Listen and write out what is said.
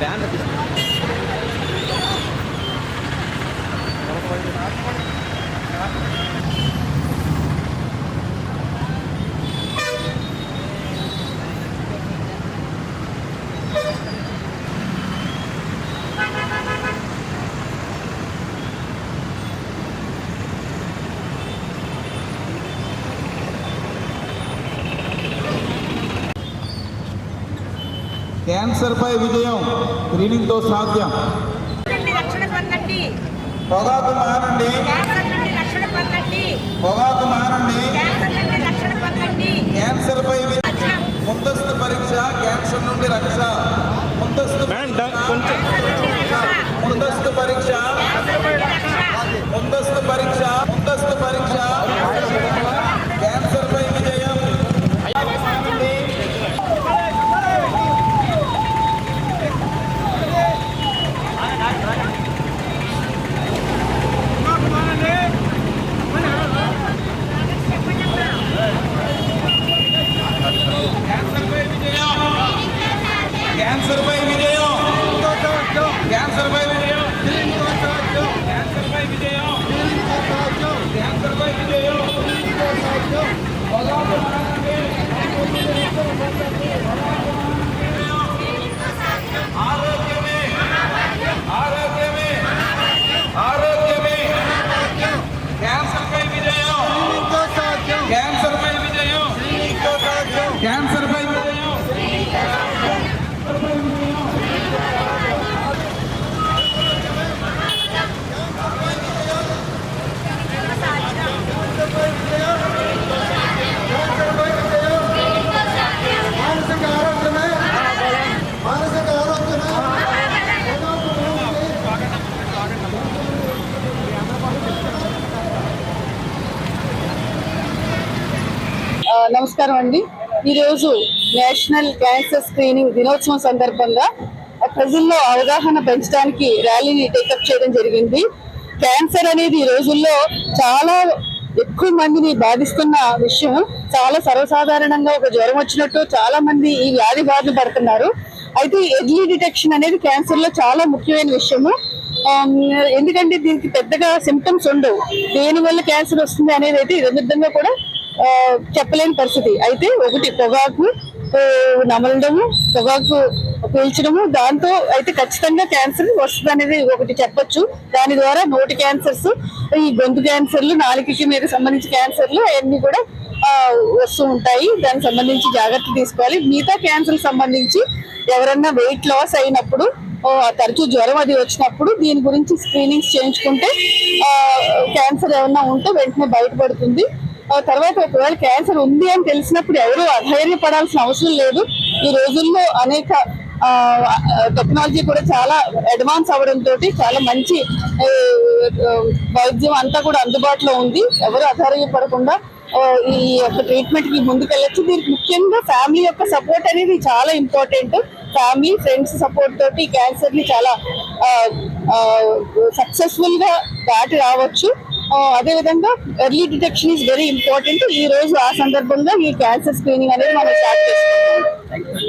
Cancer పై విజయం స్క్రీనింగ్తో సాధ్యం పొగాకు మానండి. పొగాకు మానండి. క్యాన్సర్ నుండి రక్షణ పొందండి. క్యాన్సర్ పై విజయం రక్షణ ముందస్తు పరీక్ష క్యాన్సర్ నుండి రక్ష. ముందస్తు ముందస్తు పరీక్ష క్యాన్సర్ నుండి రక్షణ ముందస్తు పరీక్ష ముందస్తు పరీక్ష క్యాన్సర్ పై విజయం మానండి. క్యాన్సర్ పై విజయం క్యాన్సర్ పై విజయం క్యాన్సర్ పై విజయం క్యాన్సర్ పై విజయం ఆరోగ్యమే ఆరోగ్యమే ఆరోగ్యమే క్యాన్సర్ పై విజయం క్యాన్సర్ పై విజయం క్యాన్సర్ పై విజయం మానసిక ఆరోగ్యమే మానసిక ఆరోగ్యమే ఆ, నమస్కారం అండి. ఈరోజు నేషనల్ క్యాన్సర్ స్క్రీనింగ్ దినోత్సవం సందర్భంగా ప్రజల్లో అవగాహన పెంచడానికి ర్యాలీని టేకప్ చేయడం జరిగింది. క్యాన్సర్ అనేది ఈ రోజుల్లో చాలా ఎక్కువ మందిని బాధిస్తున్న విషయం. చాలా సర్వసాధారణంగా ఒక జ్వరం వచ్చినట్టు చాలా మంది ఈ వ్యాధి బాధలు పడుతున్నారు. అయితే ఎర్లీ డిటెక్షన్ అనేది క్యాన్సర్లో చాలా ముఖ్యమైన విషయము. ఎందుకంటే దీనికి పెద్దగా సిమ్టమ్స్ ఉండవు. దేని వల్ల క్యాన్సర్ వస్తుంది అనేది అయితే విధంగా కూడా చెప్పలేని పరిస్థితి. అయితే ఒకటి పొగాకు నమలడము పొగాకు పీల్చడము దాంతో అయితే ఖచ్చితంగా క్యాన్సర్ వస్తుంది అనేది ఒకటి చెప్పొచ్చు. దాని ద్వారా నోటి క్యాన్సర్స్ ఈ గొంతు క్యాన్సర్లు నాలుకకి మీద సంబంధించి క్యాన్సర్లు అవన్నీ కూడా వస్తూ ఉంటాయి. దానికి సంబంధించి జాగ్రత్త తీసుకోవాలి. మిగతా క్యాన్సర్ సంబంధించి ఎవరన్నా వెయిట్ లాస్ అయినప్పుడు తరచూ జ్వరం అది వచ్చినప్పుడు దీని గురించి స్క్రీనింగ్స్ చేయించుకుంటే క్యాన్సర్ ఏమన్నా ఉంటే వెంటనే బయటపడుతుంది. తర్వాత ఒకవేళ క్యాన్సర్ ఉంది అని తెలిసినప్పుడు ఎవరు అధైర్యపడాల్సిన అవసరం లేదు. ఈ రోజుల్లో అనేక టెక్నాలజీ కూడా చాలా అడ్వాన్స్ అవడంతో చాలా మంచి వైద్యం అంతా కూడా అందుబాటులో ఉంది. ఎవరు అధైర్యపడకుండా ఈ యొక్క ట్రీట్మెంట్కి ముందుకెళ్ళచ్చు. దీనికి ముఖ్యంగా ఫ్యామిలీ యొక్క సపోర్ట్ అనేది చాలా ఇంపార్టెంట్ ఫ్యామిలీ ఫ్రెండ్స్ సపోర్ట్ తోటి క్యాన్సర్ని చాలా సక్సెస్ఫుల్గా దాటి రావచ్చు. అదేవిధంగా early detection is very important ఈ రోజు ఆ సందర్భంగా ఈ క్యాన్సర్ స్క్రీనింగ్ అనేది మనం స్టార్ట్ చేసుకుంటాం